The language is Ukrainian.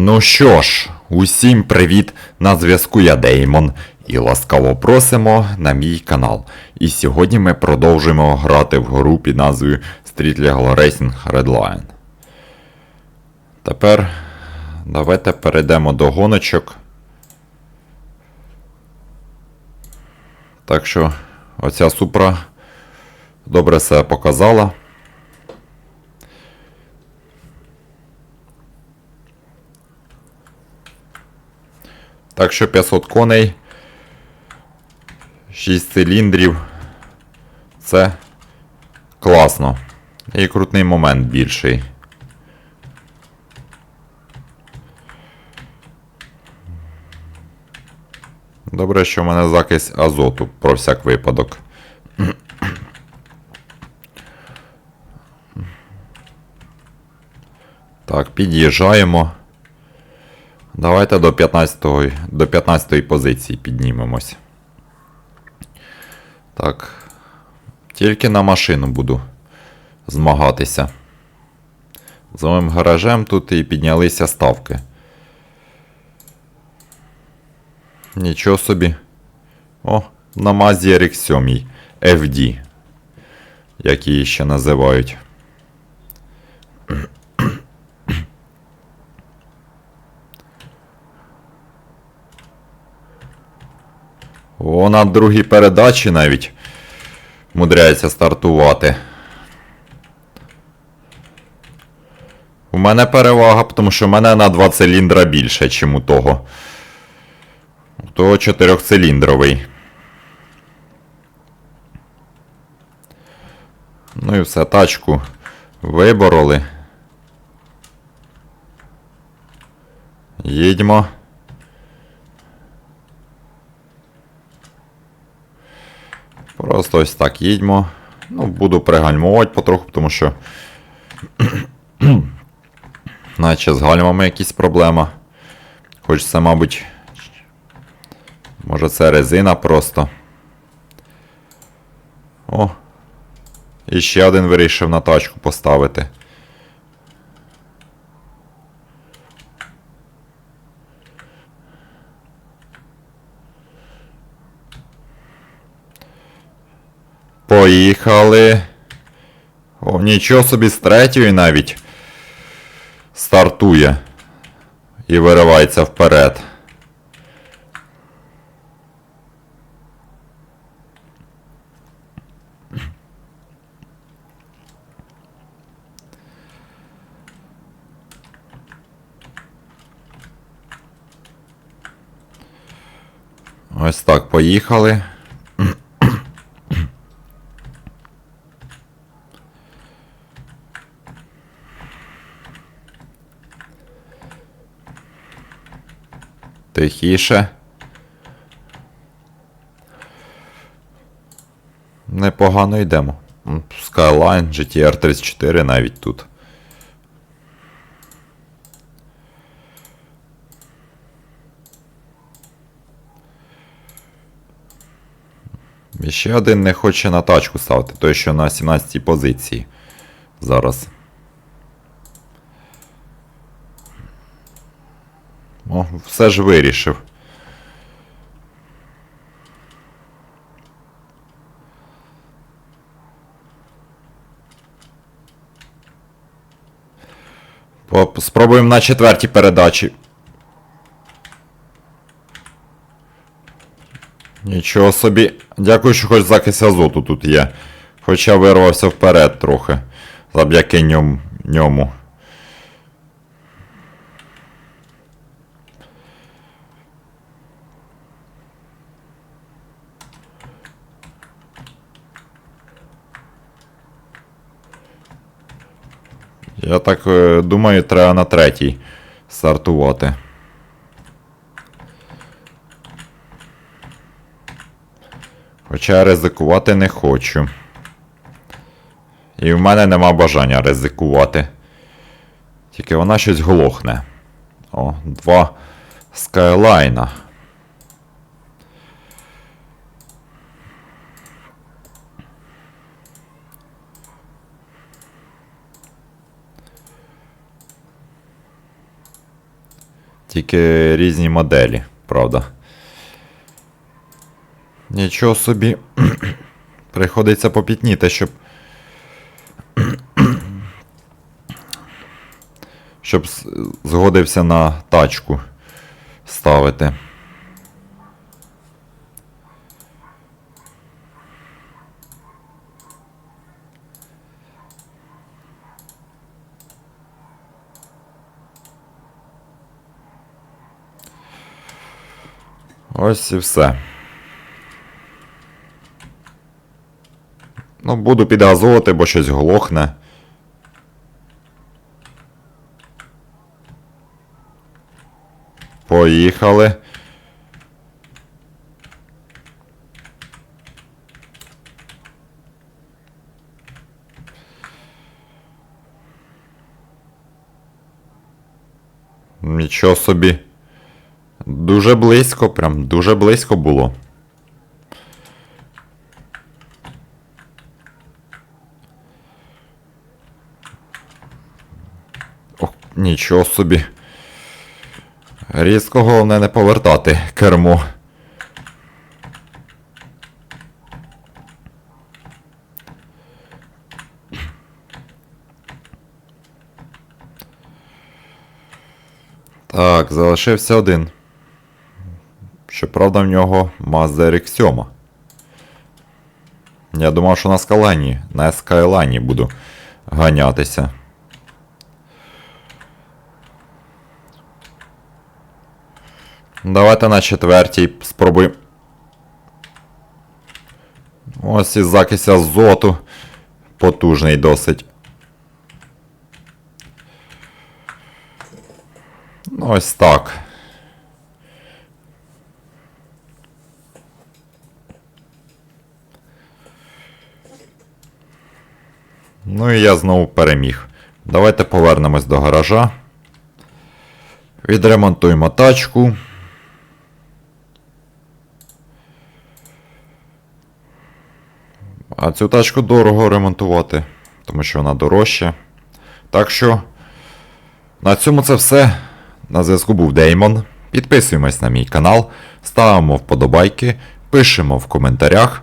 Ну що ж, усім привіт! На зв'язку я Деймон і ласкаво просимо на мій канал. І сьогодні ми продовжуємо грати в гру під назвою Street Legal Racing Redline. Тепер давайте перейдемо до гоночок. Так що оця супра добре себе показала. Так що 500 коней, 6 циліндрів. Це класно. І крутний момент більший. Добре, що в мене закись азоту про всяк випадок. Так, під'їжджаємо. Давайте до 15 до 15 позиції піднімемось. Так. Тільки на машину буду змагатися. За моїм гаражем тут і піднялися ставки. Нічого собі. О, на Мазі RX7 FD. Як її ще називають. О, на другій передачі навіть мудряється стартувати. У мене перевага, тому що в мене на 2 циліндра більше, чим у того. У того 4-циліндровий. Ну і все, тачку вибороли. Їдьмо. Просто ось так їдьмо. Ну, буду пригальмувати потроху, тому що. Наче з гальмами якісь проблема. Хоч це, мабуть. Може це резина просто. О. І ще один вирішив на тачку поставити. Поїхали. О, нічого собі з третьої навіть стартує і виривається вперед. Ось так, поїхали. Тихіше. Непогано йдемо. Skyline, GTR 34 навіть тут. І ще один не хоче на тачку ставити, той, що на 17 позиції. Зараз. О, все ж вирішив. Спробуємо на четвертій передачі. Нічого собі. Дякую, що хоч закись азоту тут є. Хоча вирвався вперед трохи. Завдяки ньому. Я так е, думаю, треба на третій стартувати. Хоча ризикувати не хочу. І в мене нема бажання ризикувати. Тільки вона щось глохне. О, два скайлайна. Тільки різні моделі, правда. Нічого собі. Приходиться попітніти, щоб. Щоб згодився на тачку ставити. Ось і все. Ну, буду підгазовувати, бо щось глохне. Поїхали. Нічого собі. Дуже близько, прям дуже близько було. Ох, нічого собі. Різко головне не повертати кермо. Так, залишився один. Щоправда, в нього Mazda RX-7. Я думав, що на скалані, на Скайлайні буду ганятися. Давайте на четвертій спробуємо. Ось із закись азоту. Потужний досить. Ось так. Ну і я знову переміг. Давайте повернемось до гаража. Відремонтуємо тачку. А цю тачку дорого ремонтувати, тому що вона дорожча. Так що, на цьому це все. На зв'язку був Деймон. Підписуємось на мій канал, ставимо вподобайки, пишемо в коментарях.